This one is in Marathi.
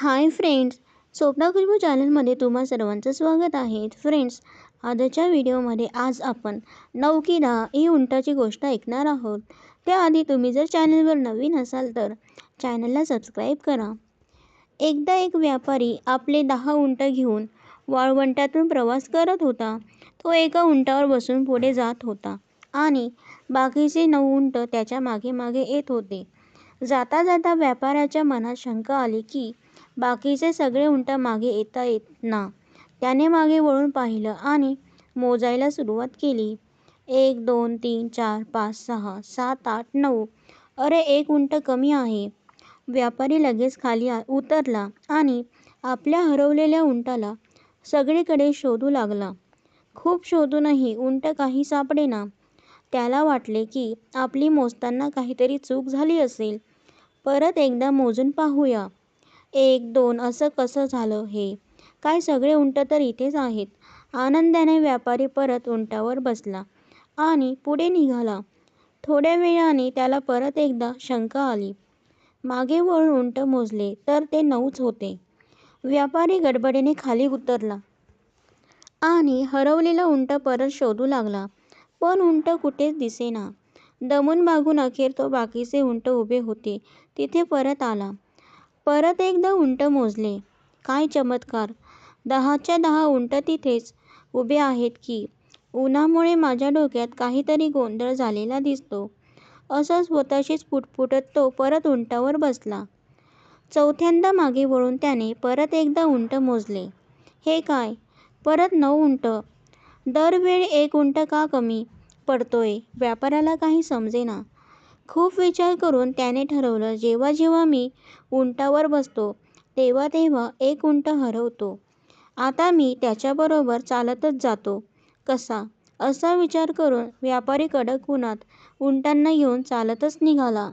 हाय फ्रेंड्स स्वप्ना खुशबू चॅनलमध्ये तुम्हा सर्वांचं स्वागत आहे. फ्रेंड्स आजच्या व्हिडिओमध्ये आज आपण नऊ की दहा ही उंटाची गोष्ट ऐकणार आहोत. त्याआधी तुम्ही जर चॅनलवर नवीन असाल तर चॅनलला सबस्क्राईब करा. एकदा एक व्यापारी आपले दहा उंट घेऊन वाळवंटातून प्रवास करत होता. तो एका उंटावर बसून पुढे जात होता आणि बाकीचे नऊ उंट त्याच्यामागे मागे येत होते. जाता जाता व्यापाऱ्याच्या मनात शंका आली की बाकीचे सगळे उंट मागे येता येत ना. त्याने मागे वळून पाहिलं आणि मोजायला सुरुवात केली. एक दोन तीन चार पाच सहा सात आठ नऊ. अरे एक उंट कमी आहे. व्यापारी लगेच खाली उतरला आणि आपल्या हरवलेल्या उंटाला सगळीकडे शोधू लागला. खूप शोधूनही उंट काही सापडेना. त्याला वाटले की आपली मोजताना काहीतरी चूक झाली असेल. परत एकदा मोजून पाहूया. एक दोन असं कसं झालं हे? काय सगळे उंट तर इथेच आहेत. आनंदाने व्यापारी परत उंटावर बसला आणि पुढे निघाला. थोड्या वेळाने त्याला परत एकदा शंका आली. मागे वळून उंट मोजले तर ते नऊच होते. व्यापारी गडबडीने खाली उतरला आणि हरवलेला उंट परत शोधू लागला. पण उंट कुठेच दिसेना. दमून भागून अखेर तो बाकीचे उंट उभे होते. तिथे परत आला. परत एकदा उंट मोजले. काय चमत्कार! दहाच्या दहा उंट तिथेच उभे आहेत की उन्हामुळे माझ्या डोक्यात काहीतरी गोंधळ झालेला दिसतो. असं स्वतःशीच पुटपुटत तो परत उंटावर बसला. चौथ्यांदा मागे वळून त्याने परत एकदा उंट मोजले. हे काय? परत नऊ उंट? दरवेळी एक उंट का कमी पडतोय? व्यापाऱ्याला काही समजेना. खूप विचार करून त्याने ठरवलं जेव्हा जेव्हा मी उंटावर बसतो तेव्हा तेव्हा एक उंट हरवतो. आता मी त्याच्याबरोबर चालतच जातो. कसा? असा विचार करून व्यापारी कडक उन्हात उंटांना घेऊन चालतच निघाला.